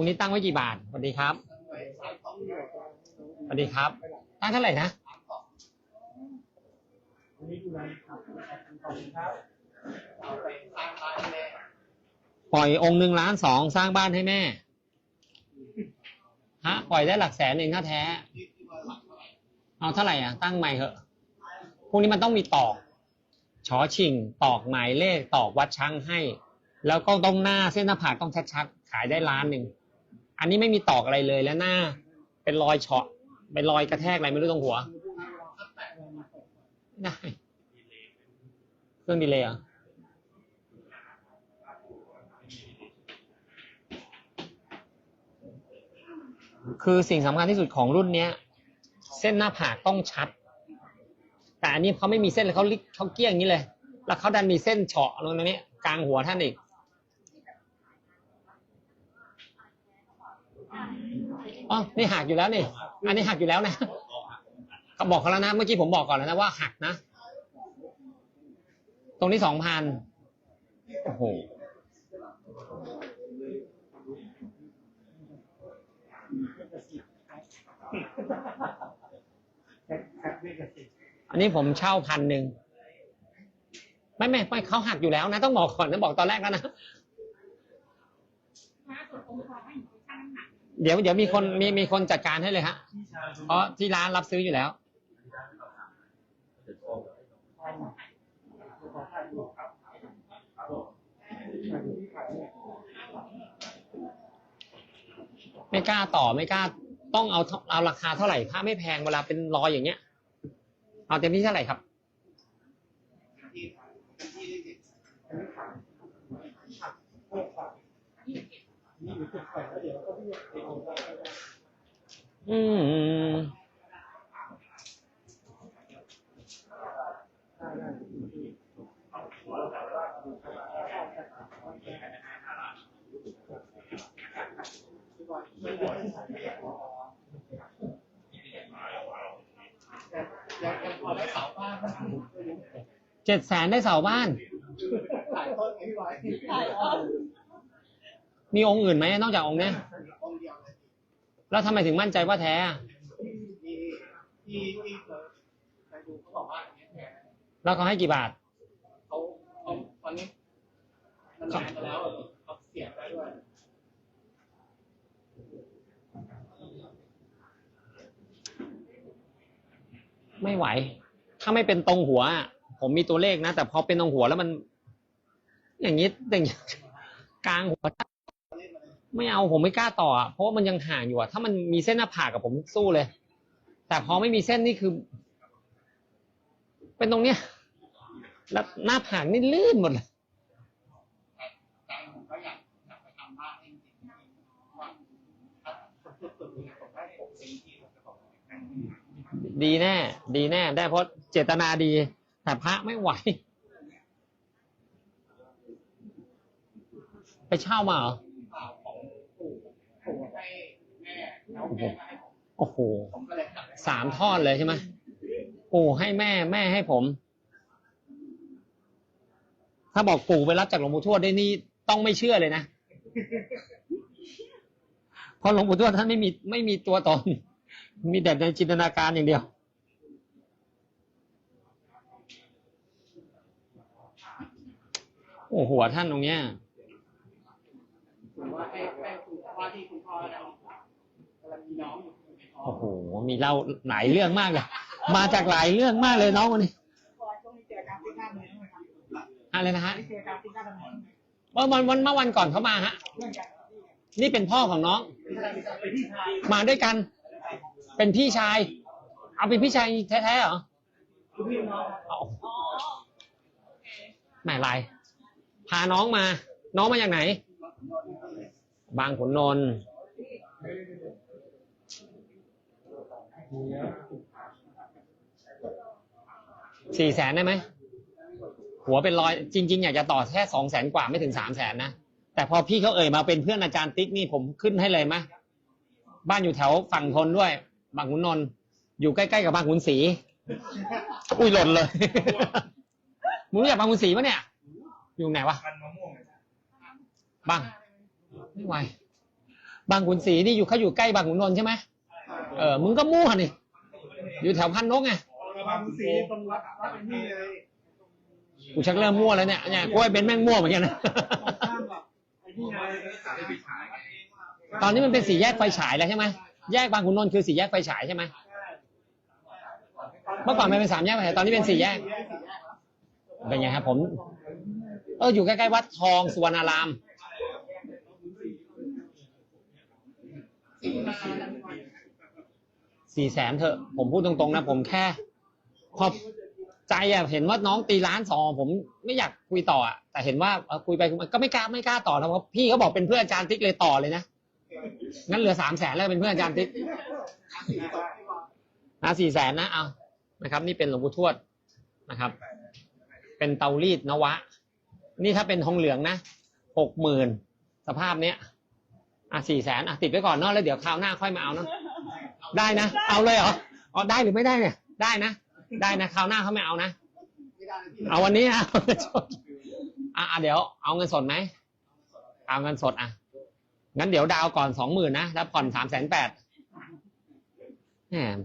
วงนี้ตั้งไว้กี่บาทสวัสดีครับสวัสดีครับ ตั้งเท่าไหร่นะปล่อยองค์หนึ่งล้านสองสร้างบ้านให้แม่ ฮะ ปล่อยได้หลักแสนเองถ้าแท้ เอาเท่าไหร่อะ ตั้งใหม่เหอะ พวกนี้มันต้องมีตอกชอชิง ตอกหมายเลข ตอกวัดช่างให้ แล้วก็ต้องหน้าเส้นหน้าผากต้องชัดๆ ขายได้ล้านหนึ่ง อันนี้ไม่มีตอกอะไรเลยแล้วหน้า เป็นรอยเฉาะเป็นรอยกระแทกอะไรไม่รู้ตรงหัวได้เครื่องดีเลยอะคือสิ่งสำคัญที่สุดของรุ่นเนี้ย เส้นหน้าผากต้องชัด แต่อันนี้เขาไม่มีเส้นเลยเขาลิกเขาเกี้ยงอย่างนี้เลย แล้วเขาดันมีเส้นเฉาะลงตรงนี้กลางหัวท่านอีก อ๋อนี่หักอยู่แล้วนี่ อันนี้หักอยู่แล้วนะเขาบอกเขาแล้วนะ เมื่อกี้ผมบอกก่อนแล้วนะว่าหักนะ ตรงนี้สองพันโอ้โหอันนี้ผมเช่าพันหนึ่ง ไม่ไม่ไม่เขาหักอยู่แล้วนะ ต้องบอกก่อนนะบอกตอนแรกแล้วนะ เดี๋ยวเดี๋ยวมีคนมีมีคนจัดการให้เลยฮะ เพราะที่ร้านรับซื้ออยู่แล้ว ไม่กล้าต่อไม่กล้าต้องเอาเอาราคาเท่าไหร่ถ้าไม่แพงเวลาเป็นรอยอย่างเงี้ย เอาเต็มที่เท่าไหร่ครับ อืมยังพอได้เสาบ้านนะเจ็ดแสนได้เสาบ้านหลายต้นไอ้พี่ไว้ มีองค์อื่นไหมนอกจากองค์เนี้ยองเดียวแล้วทำไมถึงมั่นใจว่าแท้แล้วเขาให้กี่บาทเขาเขาตอนนี้มันนานมาแล้วเขาเสียไปด้วยไม่ไหว ถ้าไม่เป็นตรงหัว ผมมีตัวเลขนะ แต่พอเป็นตรงหัวแล้วมัน อย่างนี้อย่างกลางหัว ไม่เอาผมไม่กล้าต่อเพราะว่ามันยังห่างอยู่อะถ้ามันมีเส้นหน้าผากกับผมสู้เลย แต่พอไม่มีเส้นนี่คือ เป็นตรงเนี้ยแล้วหน้าผากนี่ลื่นหมดเลยดีแน่ ดีแน่ ได้เพราะเจตนาดี แต่พระไม่ไหว ไปเช่ามาเหรอ ปู่ให้แม่แล้วแม่ก็ให้ผมโอ้โหผมก็เลยกลับไปสามทอดเลยใช่ไหมปู่ให้แม่แม่ให้ผม ถ้าบอกปู่ไปรับจากหลวงปู่ทวดได้นี่ต้องไม่เชื่อเลยนะเพราะหลวงปู่ทวดท่านไม่มีไม่มีตัวตน มีแต่ในจินตนาการอย่างเดียวโอ้หัวท่านตรงเนี้ย ถือว่าให้ให้คุณพ่อที่คุณพ่อแล้วกำลังมีน้องอยู่ในท้อง โอ้โห มีเล่าหลายเรื่องมากเลย มาจากหลายเรื่องมากเลยน้องคนนี้ช่วงนี้อะไรนะฮะเจอการติ้งหน้าเมืองเมื่อวันวันเมื่อวันก่อนเขามาฮะ นี่เป็นพ่อของน้อง มาด้วยกัน เป็นพี่ชาย เอาเป็นพี่ชายแท้ๆเหรอคุณพี่น้องเอาแหม่ไร พาน้องมา น้องมาจากไหน บางขุนนนท์ สี่แสนได้ไหม หัวเป็นรอย จริง ๆ อยากจะต่อแค่สองแสนกว่าไม่ถึงสามแสนนะ แต่พอพี่เขาเอ่ยมาเป็นเพื่อนอาจารย์ติ๊กนี่ผมขึ้นให้เลยมะ บ้านอยู่แถวฝั่งทนด้วย บางขุนนนท์อยู่ใกล้ๆกับบางขุนศรี อุ้ยหล่นเลย มึงรู้จักบางขุนศรีปะเนี่ย อยู่ไหนวะบางไม่ไหวบางขุนศรีนี่อยู่เขาอยู่ใกล้บางขุนนนท์ใช่ไหม เออมึงก็มั่วนี่อยู่แถวพันนกไงบางสีตรงวัดวัดนี่เลยกูชักเริ่มมั่วแล้วเนี่ยเนี่ยกูไอ้เบนซ์แม่งมั่วเหมือนกันนะข้ามกับไอ้นี่ไงตอนนี้มันเป็นสี่แยกไฟฉายแล้วใช่ไหมแยกบางขุนนนท์คือสี่แยกไฟฉายใช่ไหมเมื่อก่อนมันเป็นสามแยกไฟฉายตอนนี้เป็นสี่แยกเป็นไงครับผม เอออยู่ใกล้ๆวัดทองสุวรรณาราม สี่แสนเถอะ ผมพูดตรงๆนะ ผมแค่พอใจอะเห็นว่าน้องตีล้านสองผมไม่อยากคุยต่ออะแต่เห็นว่าเออคุยไปคุยมาก็ไม่กล้าไม่กล้าต่อนะเพราะพี่เขาบอกเป็นเพื่อนอาจารย์ติ๊กเลยต่อเลยนะงั้นเหลือสามแสนแล้วเป็นเพื่อนอาจารย์ติ๊กนะสี่แสนนะเอานะครับ นี่เป็นหลวงปู่ทวดนะครับ เป็นเตารีดนวะ นี่ถ้าเป็นทองเหลืองนะหกหมื่นสภาพเนี้ย อะสี่แสนอะติดไว้ก่อนเนาะแล้วเดี๋ยวคราวหน้าค่อยมาเอาเนาะ ได้นะ เอาเลยเหรออ๋อได้หรือไม่ได้เนี่ย ได้นะ ได้นะคราวหน้าเขาไม่เอานะ เอาวันนี้นะอะอะเดี๋ยว เอาเงินสดไหม เอาเงินสดอะ งั้นเดี๋ยวดาวก่อนสองหมื่นนะ แล้วผ่อนสามแสนแปดแหม